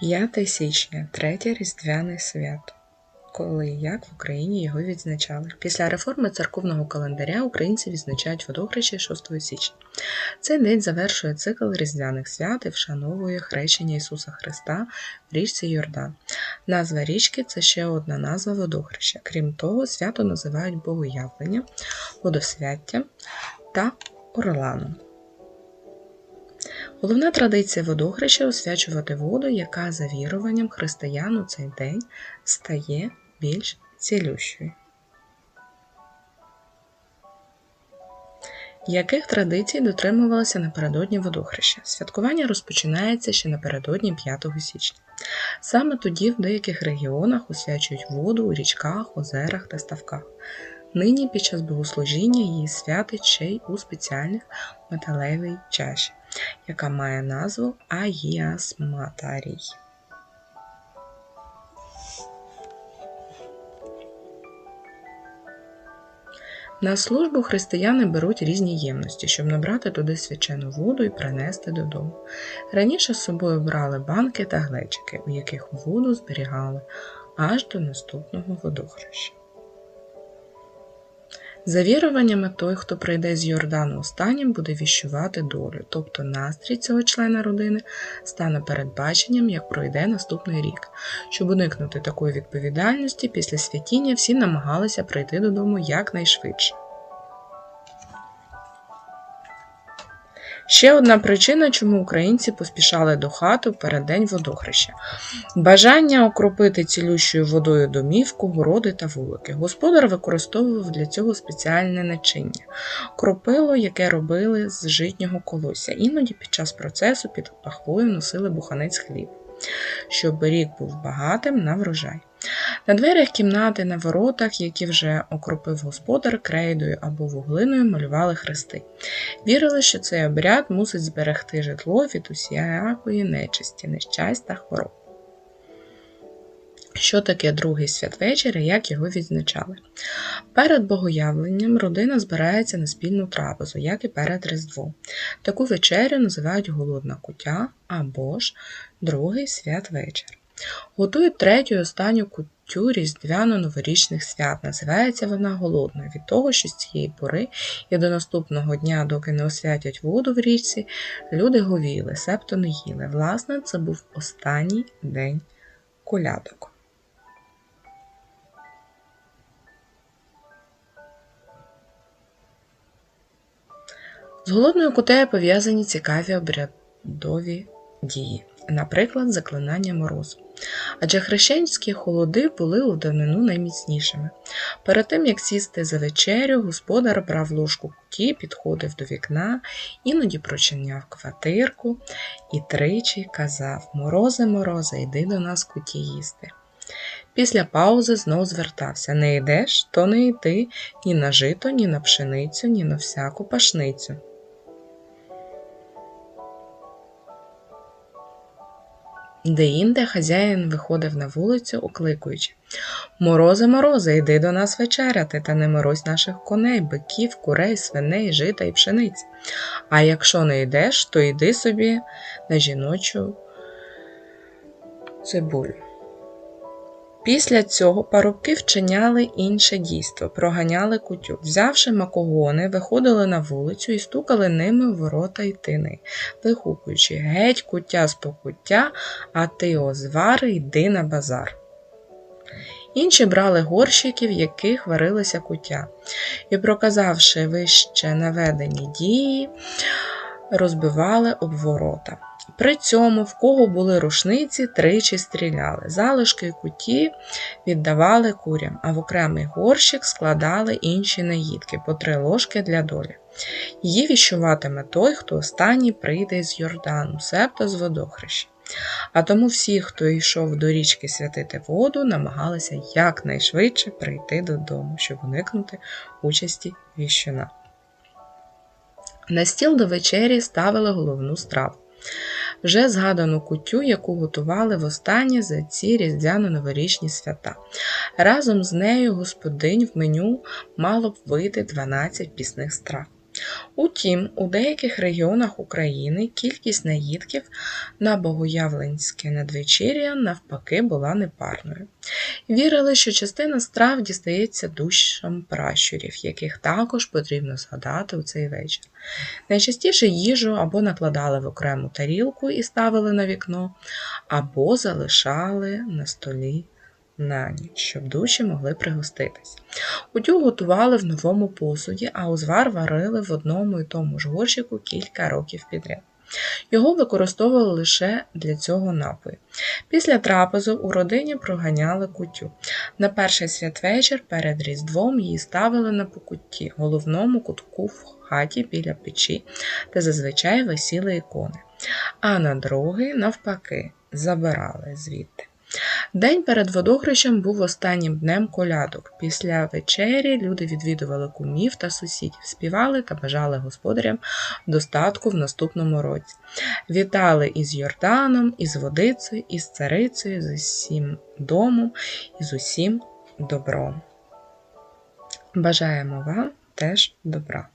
5 січня третє різдвяне свято. Коли і як в Україні його відзначали. Після реформи церковного календаря українці відзначають водохреща 6 січня. Цей день завершує цикл різдвяних свят і вшановує хрещення Ісуса Христа в річці Йордан. Назва річки це ще одна назва водохреща. Крім того, свято називають Богоявлення, водосвяття та Орланом. Головна традиція водохреща освячувати воду, яка за віруванням християн у цей день стає більш цілющою. Яких традицій дотримувалися напередодні водохреща? Святкування розпочинається ще напередодні 5 січня. Саме тоді в деяких регіонах освячують воду у річках, озерах та ставках. Нині під час богослужіння її святить ще й у спеціальних металевій чаші, яка має назву Агіасматарій. На службу християни беруть різні ємності, щоб набрати туди свячену воду і принести додому. Раніше з собою брали банки та глечики, у яких воду зберігали аж до наступного водохреща. За віруваннями, той, хто прийде з Йордану останнім, буде віщувати долю, тобто настрій цього члена родини стане передбаченням, як пройде наступний рік. Щоб уникнути такої відповідальності, після святіння всі намагалися прийти додому якнайшвидше. Ще одна причина, чому українці поспішали до хати передень водохреща бажання окропити цілющою водою домівку, городи та вулики. Господар використовував для цього спеціальне начиння кропило, яке робили з житнього колосся. Іноді під час процесу під пахвою носили буханець хліб, щоб рік був багатим на врожай. На дверях кімнати, на воротах, які вже окропив господар крейдою або вуглиною, малювали хрести. Вірили, що цей обряд мусить зберегти житло від усіякої нечисті, нещасть та хвороб. Що таке другий святвечір і як його відзначали? Перед богоявленням родина збирається на спільну трапезу, як і перед Різдвом. Таку вечерю називають голодна куття або ж другий святвечір. Готують третю і останню куттю різдвяно-новорічних свят. Називається вона голодною від того, що з цієї пори і до наступного дня, доки не освятять воду в річці, люди говіли, себто не їли. Власне, це був останній день колядок. З голодною кутею пов'язані цікаві обрядові дії, наприклад, заклинання морозу. Адже хрещенські холоди були у давнину найміцнішими. Перед тим, як сісти за вечерю, господар брав ложку куті, підходив до вікна, іноді прочиняв квартирку і тричі казав Морозе, морозе, йди до нас куті їсти. Після паузи знов звертався Не йдеш, то не йди ні на жито, ні на пшеницю, ні на всяку пашницю. Деінде хазяїн виходив на вулицю, окликуючи Морозе, морозе, йди до нас вечеряти, та не морозь наших коней, биків, курей, свиней, жита і пшениць. А якщо не йдеш, то йди собі на жіночу цибулю. Після цього парубки вчиняли інше дійство, проганяли кутю. Взявши макогони, виходили на вулицю і стукали ними в ворота й тини, вигукуючи Геть куття з покуття, а ти, озвари, йди на базар. Інші брали горщики, в яких варилися куття, і, проказавши вище наведені дії, розбивали об ворота. При цьому, в кого були рушниці, тричі стріляли. Залишки куті віддавали курям, а в окремий горщик складали інші наїдки по три ложки для долі. Її віщуватиме той, хто останній прийде з Йордану, себто з водохреща. А тому всі, хто йшов до річки святити воду, намагалися якнайшвидше прийти додому, щоб уникнути участі віщуна. На стіл до вечері ставили головну страву вже згадану кутю, яку готували востаннє за ці різдвяно-новорічні свята. Разом з нею господинь в меню мало б вийти 12 пісних страв. Утім, у деяких регіонах України кількість наїдків на богоявленське надвечір'я навпаки була непарною. Вірили, що частина страв дістається душам пращурів, яких також потрібно згадати у цей вечір. Найчастіше їжу або накладали в окрему тарілку і ставили на вікно, або залишали на столі на ніч, щоб душі могли пригоститись. Утюг готували в новому посуді, а узвар варили в одному і тому ж горщику кілька років підряд. Його використовували лише для цього напою. Після трапезу у родині проганяли кутю. На перший святвечір перед Різдвом її ставили на покутті, головному кутку в хаті біля печі, де зазвичай висіли ікони. А на другий, навпаки, забирали звідти. День перед водохрещем був останнім днем колядок. Після вечері люди відвідували кумів та сусідів, співали та бажали господарям достатку в наступному році. Вітали із Йорданом, із водицею, із царицею, з усім домом і з усім добром. Бажаємо вам теж добра.